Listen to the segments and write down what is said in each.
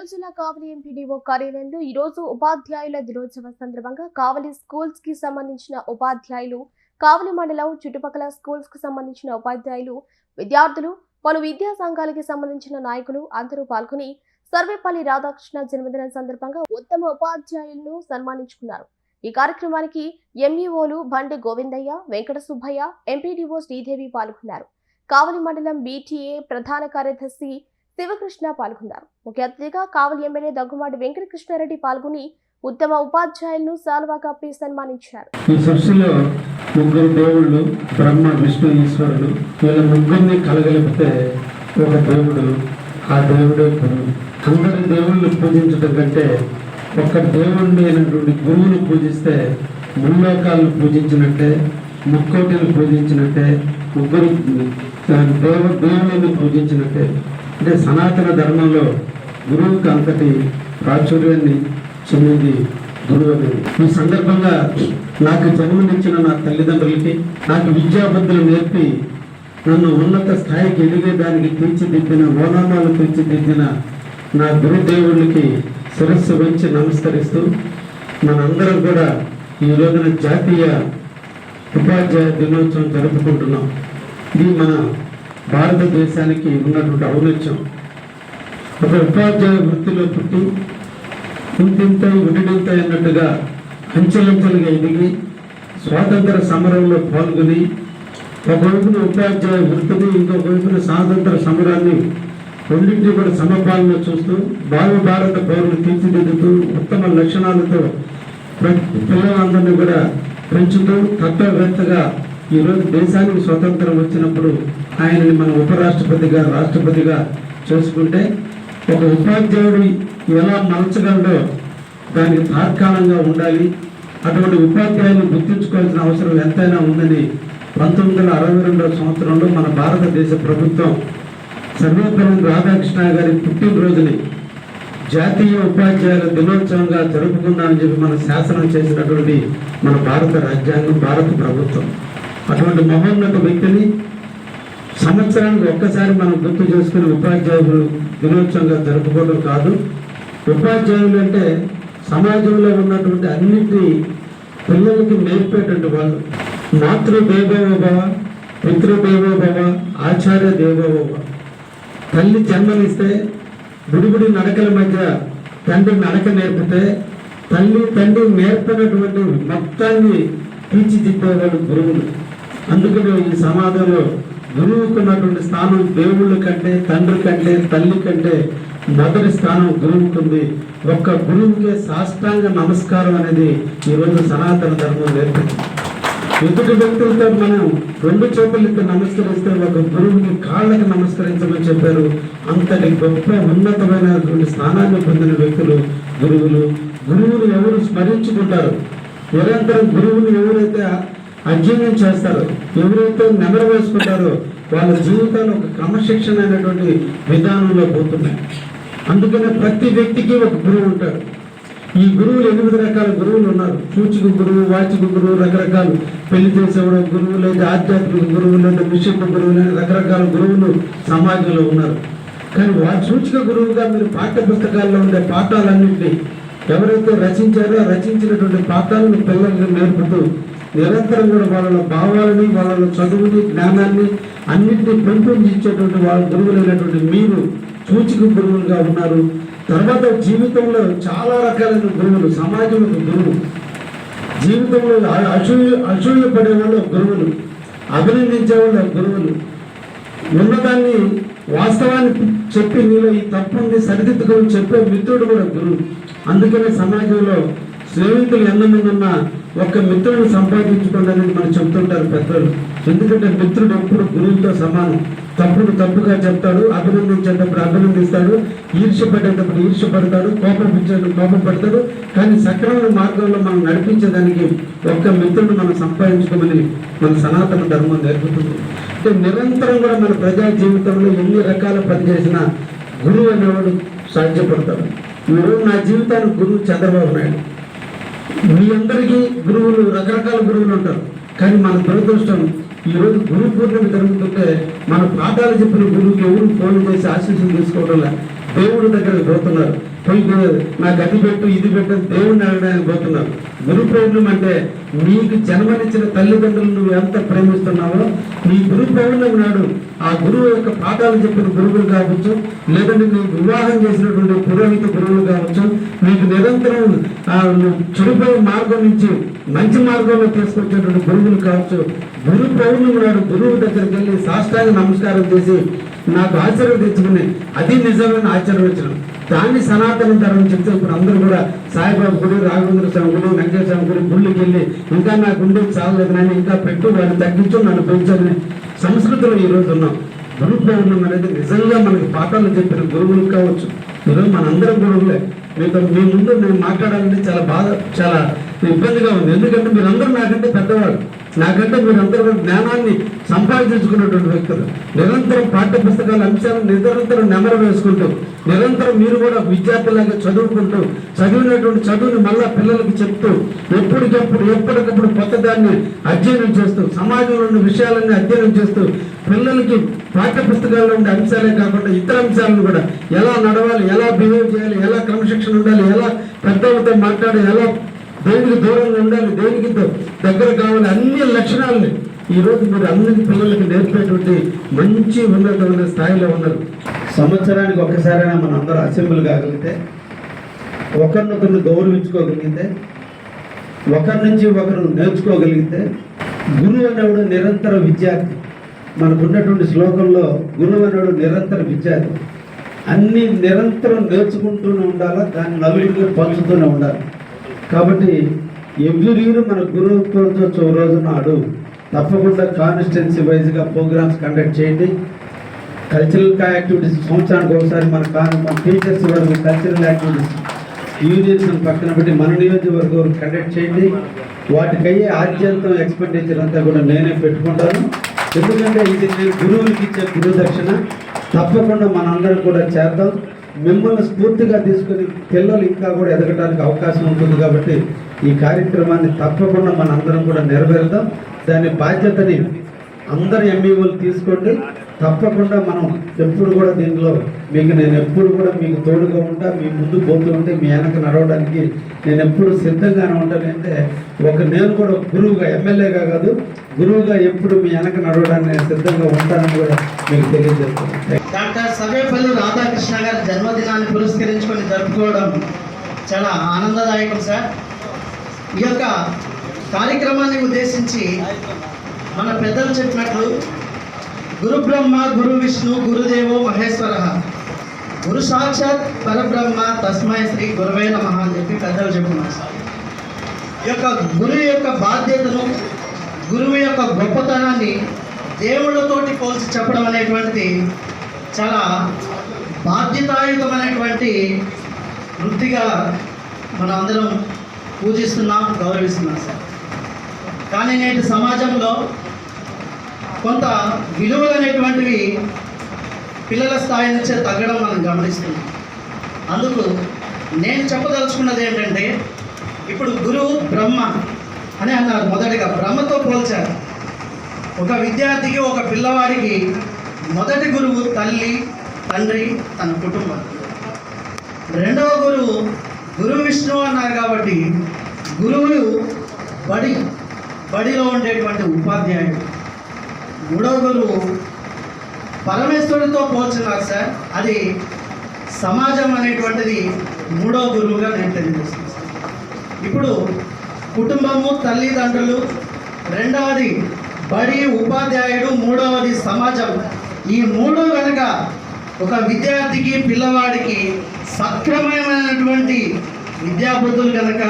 నెల్లూరు జిల్లా కావలి ఎంపీడీఓ కార్యాలయంలో ఈ రోజు ఉపాధ్యాయుల దినోత్సవం సందర్భంగా కావలి స్కూల్స్కి సంబంధించిన ఉపాధ్యాయులు కావలి మండలం చుట్టుపక్కల స్కూల్స్కి సంబంధించిన ఉపాధ్యాయులు విద్యార్థులు పలు విద్యా సంఘాలకి సంబంధించిన నాయకులు అందరూ పాల్గొని సర్వేపల్లి రాధాకృష్ణ జన్మదినం సందర్భంగా ఉత్తమ ఉపాధ్యాయులను సన్మానించుకున్నారు. ఈ కార్యక్రమానికి ఎంఈఓలు బండి గోవిందయ్య వెంకట సుబ్బయ్య ఎంపీడీఓ శ్రీదేవి పాల్గొన్నారు. కావలి మండలం బీటీఏ ప్రధాన కార్యదర్శి శివకృష్ణ పాల్గొన్నారు. ముఖ్య అతిథిగా కావలి ఎమ్మెల్యే దగ్గుమాటి వెంకటకృష్ణారెడ్డి పాల్గొని ఉత్తమ ఉపాధ్యాయులను సాల్వా కప్పి సన్మానించారు. ఈ సృష్టిలో ముగ్గురు దేవుళ్ళు బ్రహ్మ విష్ణు ఈశ్వరుడు వీళ్ళ ముగ్గురిని కలగలిపితే ఒక దేవుడు ఆ దేవుడే గురువు. అందరి దేవుళ్ళు పూజించడం కంటే ఒక దేవుణ్ణి అయినటువంటి గురువును పూజిస్తే ముల్లోకాలను పూజించినట్టే ముక్కోటిని పూజించినట్టే ముగ్గురు దేవుడు దేవ దేవుళ్ళని పూజించినట్టే. అంటే సనాతన ధర్మంలో గురువుకి అంతటి ప్రాచుర్యాన్ని చెందింది గురువు ఈ సందర్భంగా నాకు జన్మనిచ్చిన నా తల్లిదండ్రులకి నాకు విద్యాబుద్ధులు నేర్పి నన్ను ఉన్నత స్థాయికి ఎదిగేదానికి తీర్చిదిద్దిన ఓనామాలు తీర్చిదిద్దిన నా గురుదేవుళ్ళకి శిరస్సు వంచి నమస్కరిస్తూ మనందరం కూడా ఈ రోజున జాతీయ ఉపాధ్యాయ దినోత్సవం జరుపుకుంటున్నాం. ఇది మన భారతదేశానికి ఉన్నటువంటి ఔన్నత్యం. ఒక ఉపాధ్యాయ వృత్తిలో పుట్టి ఇంతింత విడిడింత అన్నట్టుగా అంచెలంచెలుగా ఎదిగి స్వాతంత్ర సమరంలో పాల్గొని ఒకవైపున ఉపాధ్యాయ వృత్తిని ఇంకొక వైపున స్వాతంత్ర సమరాన్ని రెండింటినీ కూడా సమపాలన చూస్తూ భావి భారత పౌరులు తీర్చిదిద్దుతూ ఉత్తమ లక్షణాలతో పిల్లలందరినీ కూడా పెంచుతూ తత్వవేత్తగా ఈరోజు దేశానికి స్వతంత్రం వచ్చినప్పుడు ఆయనని మన ఉపరాష్ట్రపతిగా రాష్ట్రపతిగా చేసుకుంటే ఒక ఉపాధ్యాయుడు ఎలా మలచగలడో దానికి తాత్కాలంగా ఉండాలి. అటువంటి ఉపాధ్యాయులు గుర్తించుకోవాల్సిన అవసరం ఎంతైనా ఉందని పంతొమ్మిది వందల అరవై రెండవ సంవత్సరంలో మన భారతదేశ ప్రభుత్వం సర్వేపల్లి రాధాకృష్ణ గారి పుట్టినరోజుని జాతీయ ఉపాధ్యాయుల దినోత్సవంగా జరుపుకుందామని చెప్పి మన శాసనం చేసినటువంటి మన భారత రాజ్యాంగం భారత ప్రభుత్వం. అటువంటి మహోన్నత వ్యక్తిని సంవత్సరానికి ఒక్కసారి మనం గుర్తు చేసుకుని ఉపాధ్యాయులు దినోత్సవంగా జరుపుకోవడం కాదు. ఉపాధ్యాయులు అంటే సమాజంలో ఉన్నటువంటి అన్నిటి పిల్లలకి నేర్పేటువంటి వాళ్ళు. మాతృ దేవోభవ పితృదేవోభవ ఆచార్య దేవోభవ తల్లి జన్మనిస్తే బుడిబుడి నడకల మధ్య తండ్రి నడక నేర్పితే తల్లి తండ్రి నేర్పినటువంటి మొత్తాన్ని తీర్చిదిద్దేవాడు గురువులు. అందుకనే ఈ సమాజంలో గురువుకున్నటువంటి స్థానం దేవుళ్ళ కంటే తండ్రి కంటే తల్లి కంటే మొదటి స్థానం గురువుకుంది. ఒక్క గురువుకే సాష్టాంగ నమస్కారం అనేది ఈరోజు సనాతన ధర్మం నేర్పింది. ఎదుటి వ్యక్తులతో మనం రెండు చేతులతో నమస్కరిస్తే ఒక గురువుకి కాళ్ళకి నమస్కరించమని చెప్పారు. అంతటి గొప్ప ఉన్నతమైనటువంటి స్థానాన్ని పొందిన వ్యక్తులు గురువులు. గురువులు ఎవరు స్మరించుకుంటారు? నిరంతరం గురువుని ఎవరైతే అధ్యయనం చేస్తారు. ఎవరైతే నెమరు వేసుకుంటారో వాళ్ళ జీవితాలు ఒక క్రమశిక్షణ అయినటువంటి విధానంలో పోతున్నాయి. అందుకనే ప్రతి వ్యక్తికి ఒక గురువు ఉంటాడు. ఈ గురువులు ఎనిమిది రకాల గురువులు ఉన్నారు. సూచిక గురువు వాచిక గురువు రకరకాలు. పెళ్ళి చేసేవాడు గురువు లేదా ఆధ్యాత్మిక గురువు లేదా విషయ గురువు లేదా రకరకాల గురువులు సమాజంలో ఉన్నారు. కానీ వా సూచిక గురువుగా మీరు పాఠ్య పుస్తకాల్లో ఉండే పాఠాలన్నింటినీ ఎవరైతే రచించారో రచించినటువంటి పాఠాలను పిల్లలకు నేర్పుతూ నిరంతరం కూడా వాళ్ళ భావాలని వాళ్ళ చదువుని జ్ఞానాన్ని అన్నింటినీ పెంపొందించేటువంటి వాళ్ళ గురువులైనటువంటి మీరు సూచిక గురువులుగా ఉన్నారు. తర్వాత జీవితంలో చాలా రకాలైన గురువులు సమాజంలో ఒక గురువు. జీవితంలో అసూయ అసూయ పడేవాళ్ళు గురువులు అభినందించేవాళ్ళు గురువులు. ఉన్నదాన్ని వాస్తవాన్ని చెప్పి నీలో ఈ తప్పుని సరిదిద్దుకొని చెప్పే మిత్రుడు కూడా గురువు. అందుకనే సమాజంలో స్నేహితులు ఎంతమంది ఉన్నా ఒక్క మిత్రుడు సంపాదించుకోండి అనేది మనం చెప్తుంటారు పెద్దలు. ఎందుకంటే మిత్రుడు ఎప్పుడు గురువుతో సమానం. తప్పును తప్పుగా చెప్తాడు అభినందించేటప్పుడు అభినందిస్తాడు ఈర్ష్యపడేటప్పుడు ఈర్ష్యపడతాడు కోపపించేటప్పుడు కోపం పడతాడు. కానీ సక్రమైన మార్గంలో మనం నడిపించేదానికి ఒక్క మిత్రుడు మనం సంపాదించుకోమని మన సనాతన ధర్మం నేర్పుతుంది. అంటే నిరంతరం కూడా మన ప్రజా జీవితంలో ఎన్ని రకాల పని చేసినా గురువు అనేవాడు సాధ్యపడతాడు. ఈరోజు నా జీవితానికి గురువు చంద్రబాబు నాయుడు. మీ అందరికీ గురువులు రకరకాల గురువులు ఉంటారు. కానీ మన దురదృష్టం ఈ గురు పూర్ణిమ జరుగుతుంటే మన పాఠాలు చెప్పిన గురువుకి ఎవరు ఫోన్ చేసి ఆశీస్సులు తీసుకోవడం దేవుడి దగ్గరకు పోతున్నారు. పోయి నాకు అది పెట్టు ఇది పెట్టు అని దేవుడిని అడగడానికి పోతున్నారు గురు పౌర్ణమి అంటే నీకు జన్మనిచ్చిన తల్లిదండ్రులు నువ్వు ఎంత ప్రేమిస్తున్నావో నీ గురు పౌర్ణమి నాడు ఆ గురువు యొక్క పాఠాలు చెప్పిన గురువులు కావచ్చు లేదంటే నీకు వివాహం చేసినటువంటి పురోహిత గురువులు కావచ్చు నీకు నిరంతరం ఆ, చెడిపోయే మార్గం నుంచి మంచి మార్గంలో తీసుకొచ్చేటువంటి గురువులు కావచ్చు. గురు పౌర్ణమి నాడు గురువు దగ్గరికి వెళ్ళి సాష్టాంగ నమస్కారం చేసి నాకు ఆశీర్వదించుకుని అది నిజమైన ఆశీర్వచనం దాన్ని సనాతన ధర్మం చెప్తే ఇప్పుడు అందరూ కూడా సాయిబాబు గుడి రాఘవేంద్ర స్వామి గుడి వెంకటేశ్వర స్వామి గుడి గుళ్ళకి వెళ్ళి ఇంకా నా గుండె చాలలేదు నాయన ఇంకా పెట్టు వాళ్ళు తగ్గించు నన్ను పెంచని సంస్కృతిలో ఈరోజు ఉన్నాం. గురు అనేది నిజంగా మనకి పాఠాలు చెప్పిన గురువులు కావచ్చు. ఈరోజు మనందరం గురువులే మీతో మీ ముందు నేను మాట్లాడాలంటే చాలా బాధ చాలా ఇబ్బందిగా ఉంది. ఎందుకంటే మీరందరూ నాకంటే పెద్దవాళ్ళు. నాకంటే మీరందరూ కూడా జ్ఞానాన్ని సంపాదించుకున్నటువంటి వ్యక్తులు. నిరంతరం పాఠ్య పుస్తకాల అంశాలను నిరంతరం నెమర వేసుకుంటూ నిరంతరం మీరు కూడా విద్యార్థులాగా చదువుకుంటూ చదివినటువంటి చదువుని మళ్ళా పిల్లలకి చెప్తూ ఎప్పటికప్పుడు ఎప్పటికప్పుడు కొత్త దాన్ని అధ్యయనం చేస్తూ సమాజంలో ఉన్న విషయాలన్నీ అధ్యయనం చేస్తూ పిల్లలకి పాఠ్య పుస్తకాల్లో ఉండే అంశాలే కాకుండా ఇతర అంశాలను కూడా ఎలా నడవాలి ఎలా బిహేవ్ చేయాలి ఎలా క్రమశిక్షణ ఉండాలి ఎలా పెద్దలతో మాట్లాడాలి ఎలా దేనికి దూరంగా ఉండాలి. దేనికి దగ్గర కావాలి? అన్ని లక్షణాలని. ఈ రోజు మీరు అన్ని పిల్లలకి నేర్పేటువంటి మంచి ఉన్నతమైన స్థాయిలో ఉన్నారు. సంవత్సరానికి ఒకసారైనా మనం అందరూ అసెంబ్లీ కాగలిగితే ఒకరినొకరిని గౌరవించుకోగలిగితే ఒకరి నుంచి ఒకరు నేర్చుకోగలిగితే గురువు అనేవాడు నిరంతర విద్యార్థి. మనకు ఉన్నటువంటి శ్లోకంలో గురువు అనేవాడు నిరంతర విద్యార్థి. అన్ని నిరంతరం నేర్చుకుంటూనే ఉండాలా? దాన్ని నలుగురికి పంచుతూనే ఉండాలి. కాబట్టి ఎవ్రీ మన గురువుతో పూర్వోత్సవ రోజు నాడు తప్పకుండా కాన్స్టిట్యున్సీ వైజ్గా ప్రోగ్రామ్స్ కండక్ట్ చేయండి కల్చరల్ యాక్టివిటీస్ సంవత్సరానికి ఒకసారి మన కాన్ మన టీచర్స్ వరకు కల్చరల్ యాక్టివిటీస్ యూనియన్స్ పక్కన పెట్టి మన నియోజకవర్గం వరకు కండక్ట్ చేయండి. వాటికయ్యే ఆద్యంతం ఎక్స్పెండిచర్ అంతా కూడా నేనే పెట్టుకుంటాను. ఎందుకంటే ఇది నేను గురువులకి ఇచ్చే గురుదక్షిణ. తప్పకుండా మనందరం కూడా చేద్దాం. మిమ్మల్ని స్ఫూర్తిగా తీసుకుని పిల్లలు ఇంకా కూడా ఎదగడానికి అవకాశం ఉంటుంది కాబట్టి ఈ కార్యక్రమాన్ని తప్పకుండా మనందరం కూడా నెరవేరుదాం దాని బాధ్యతని అందరు ఎంఈఓలు తీసుకోండి. తప్పకుండా మనం ఎప్పుడు కూడా దీనిలో మీకు నేను ఎప్పుడు కూడా మీకు తోడుగా ఉంటా మీ ముందు పోతూ ఉంటే మీ వెనక నడవడానికి నేను ఎప్పుడు సిద్ధంగానే ఉంటానంటే ఒక నేను కూడా గురువుగా ఎమ్మెల్యేగా కాదు గురువుగా ఎప్పుడు మీ వెనక నడవడానికి నేను సిద్ధంగా ఉంటానని కూడా మీకు తెలియజేస్తాను సర్వేపల్లి రాధాకృష్ణ గారి జన్మదినాన్ని పురస్కరించుకొని జరుపుకోవడం చాలా ఆనందదాయకం సార్. ఈ యొక్క కార్యక్రమాన్ని ఉద్దేశించి మన పెద్దలు చెప్పినట్లు గురు బ్రహ్మ గురు విష్ణు గురుదేవో మహేశ్వర గురు సాక్షాత్ పరబ్రహ్మ తస్మై శ్రీ గురవే నమ అని చెప్పి పెద్దలు చెప్పున్నారు సార్. ఈ యొక్క గురువు యొక్క బాధ్యతను గురువు యొక్క గొప్పతనాన్ని దేవుళ్ళతోటి పోల్చి చెప్పడం అనేటువంటిది చాలా బాధ్యతాయుతమైనటువంటి వృత్తిగా మనం అందరం పూజిస్తున్నాం గౌరవిస్తున్నాం సార్. కానీ నేటి సమాజంలో కొంత విలువలు అనేటువంటివి పిల్లల స్థాయి నుంచే తగ్గడం మనం గమనిస్తున్నాం. అందుకు నేను చెప్పదలుచుకున్నది ఏంటంటే ఇప్పుడు గురువు బ్రహ్మ అని అన్నారు. మొదటిగా బ్రహ్మతో పోల్చారు. ఒక విద్యార్థికి ఒక పిల్లవాడికి మొదటి గురువు తల్లి తండ్రి తన కుటుంబం. రెండవ గురువు గురు విష్ణు అన్నారు కాబట్టి గురువులు బడి బడిలో ఉండేటువంటి ఉపాధ్యాయుడు మూడవ గురువు పరమేశ్వరుడితో పోల్చున్నారు సార్. అది సమాజం అనేటువంటిది మూడవ గురువుగా నేను తెలియజేస్తున్నాను సార్. ఇప్పుడు కుటుంబము తల్లిదండ్రులు రెండవది బడి ఉపాధ్యాయుడు మూడవది సమాజం. ఈ మూడు కనుక ఒక విద్యార్థికి పిల్లవాడికి సక్రమమైనటువంటి విద్యాబుద్ధులు కనుక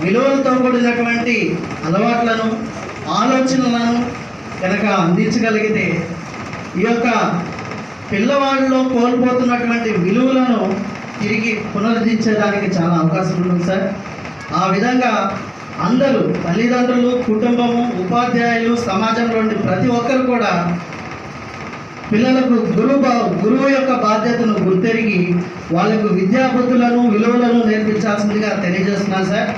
విలువలతో కూడినటువంటి అలవాట్లను ఆలోచనలను కనుక అందించగలిగితే ఈ యొక్క పిల్లవాడిలో కోల్పోతున్నటువంటి విలువలను తిరిగి పునరుద్ధరించడానికి చాలా అవకాశం ఉంటుంది సార్. ఆ విధంగా అందరూ తల్లిదండ్రులు కుటుంబము ఉపాధ్యాయులు సమాజంలోని ప్రతి ఒక్కరు కూడా పిల్లలకు గురువు బా- గురువు యొక్క బాధ్యతను గుర్తెరిగి వాళ్ళకు విద్యాబుద్ధులను విలువలను నేర్పించాల్సిందిగా తెలియజేస్తున్నాను సార్.